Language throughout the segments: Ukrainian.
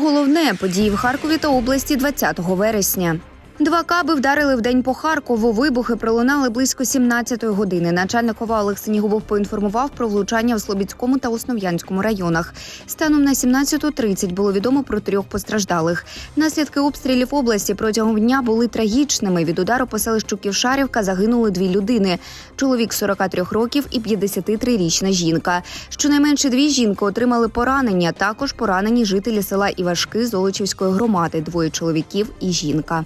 головне події в Харкові та області 20 вересня. Два каби вдарили в день по Харкову. Вибухи пролунали близько 17-ї години. Начальник ОВА Олег Синігубов поінформував про влучання в Слобідському та Основ'янському районах. Станом на 17.30 було відомо про трьох постраждалих. Наслідки обстрілів області протягом дня були трагічними. Від удару по селищу Ківшарівка загинули дві людини: чоловік 43 років і 53-річна жінка. Щонайменше дві жінки отримали поранення. Також поранені жителі села Івашки Золочівської громади, двоє чоловіків і жінка.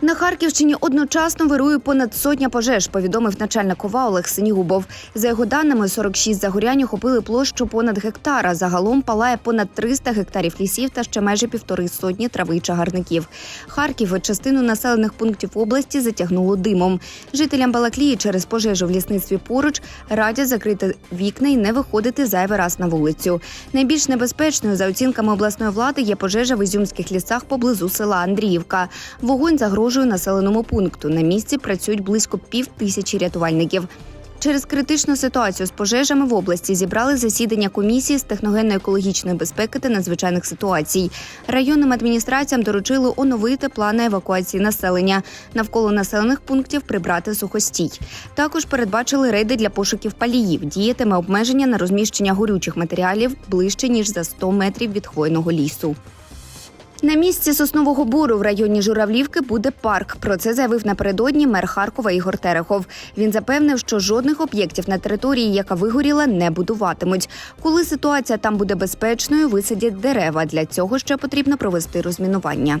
На Харківщині одночасно вирує понад сотня пожеж, повідомив начальник ОВА Олег Синігубов. За його даними, 46 загорянь охопили площу понад гектара. Загалом палає понад 300 гектарів лісів та ще майже півтори сотні трави й чагарників. Харків частину населених пунктів області затягнуло димом. Жителям Балаклії через пожежу в лісництві поруч радять закрити вікна і не виходити зайвий раз на вулицю. Найбільш небезпечною за оцінками обласної влади є пожежа в ізюмських лісах поблизу села Андріївка. Вогонь загрожує населеному пункту. На місці працюють близько пів тисячі рятувальників. Через критичну ситуацію з пожежами в області зібрали засідання комісії з техногенно-екологічної безпеки та надзвичайних ситуацій. Районним адміністраціям доручили оновити плани евакуації населення, навколо населених пунктів прибрати сухостій. Також передбачили рейди для пошуків паліїв. Діятиме обмеження на розміщення горючих матеріалів ближче ніж за 100 метрів від хвойного лісу. На місці соснового бору в районі Журавлівки буде парк. Про це заявив напередодні мер Харкова Ігор Терехов. Він запевнив, що жодних об'єктів на території, яка вигоріла, не будуватимуть. Коли ситуація там буде безпечною, висадять дерева. Для цього ще потрібно провести розмінування.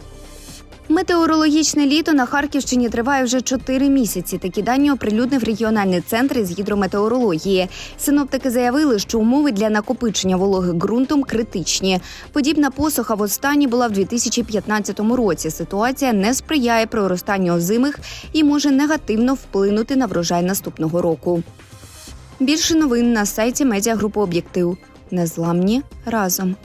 Метеорологічне літо на Харківщині триває вже чотири місяці. Такі дані оприлюднив регіональний центр із гідрометеорології. Синоптики заявили, що умови для накопичення вологи ґрунтом критичні. Подібна посуха в останній була в 2015 році. Ситуація не сприяє проростанню озимих і може негативно вплинути на врожай наступного року. Більше новин на сайті медіагрупи Об'єктив. Незламні разом.